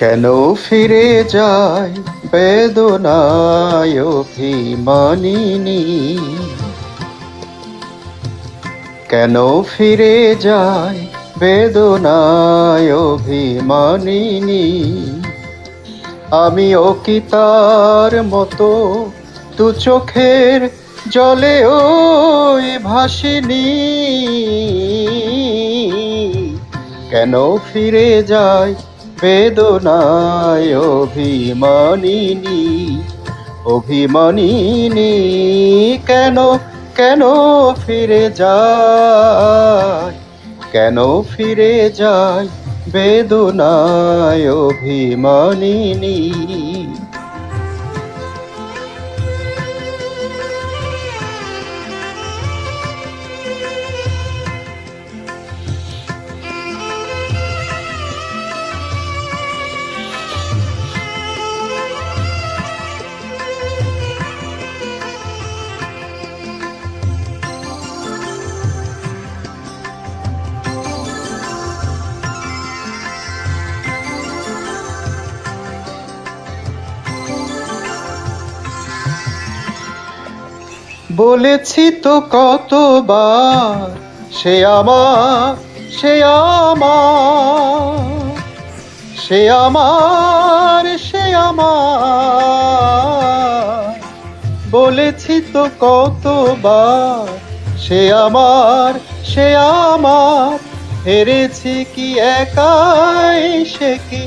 কেন ফিরে যায়? বেদনায় অভিমানিনী। কেন ফিরে যায়? বেদনায় অভিমানিনী। আমিও কি তার মতো? দু চোখের জলে ওই ভাসিনী। কেন ফিরে যায়? বেদনায় অভিমানিনী অভিমানিনী কেন কেন ফিরে যায়? কেন ফিরে যায় বেদনায় অভিমানিনী? বলেছি তো কতবার, সে আমার সে আমার সে আমার সে আমার। বলেছি তো কতবার, সে আমার সে আমার, হেরেছি কি একাই, সে কি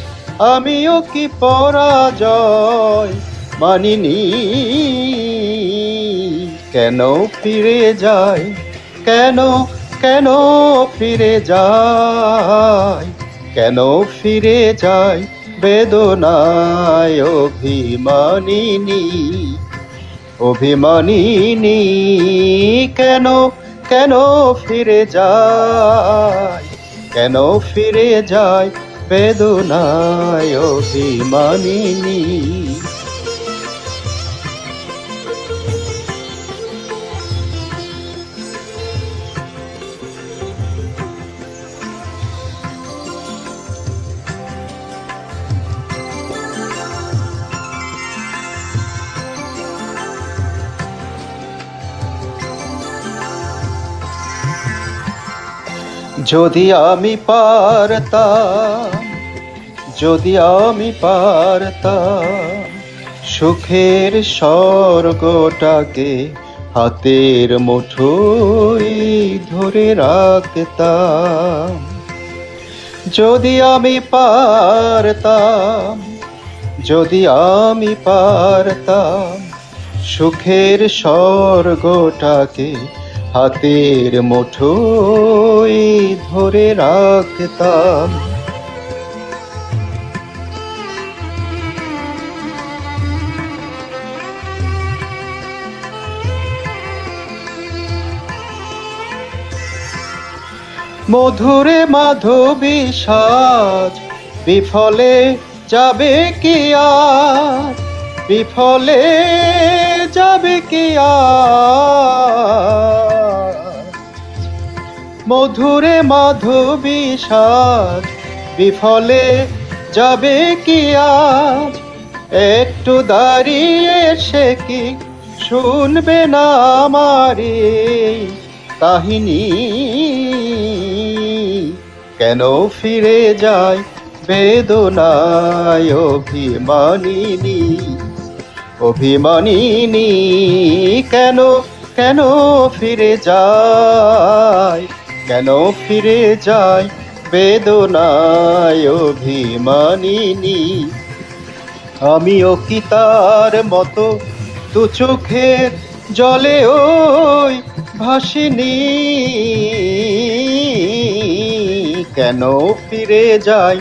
আমিও কি পরাজয় মানিনি? কেন ফিরে যায়? কেন কেন ফিরে যায়? কেন ফিরে যায়? বেদনায় অভিমানিনী। অভিমানিনী কেন কেন ফিরে যায়? কেন ফিরে যায়? বেদনায় অভিমানিনী। যদি আমি পারতাম, যদি আমি পারতাম, সুখের স্বর্গটাকে হাতের মুঠোয় ধরে রাখতাম। যদি আমি পারতাম, যদি আমি পারতাম, সুখের স্বর্গটাকে হাতের মুঠোয় ধরে রাখতাম। মধুরে মাধবী সাজ, বিফলে যাবে কি আজ বিফলে যাবে কি আজ মধুরে মাধবী সাজ। বিফলে যাবে কি আজ? একটু দাঁড়িয়ে সে কি শুনবে না আমার কাহিনী? কেন ফিরে যায় বেদনায় অভিমানিনী? অভিমানিনী কেন কেন ফিরে যায়? কেন ফিরে যায়? বেদনায় অভিমানিনী আমিও কি তার মতো দু চোখের জলে ওই হাসিনি কেন ফিরে যায়?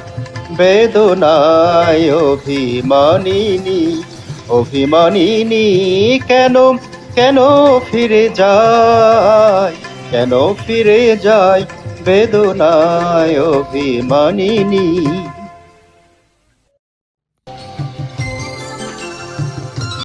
বেদনায় অভিমানিনী অভিমানিনী কেন কেন ফিরে যায়? কেন ফিরে যায়? বেদনায় অভিমানিনী।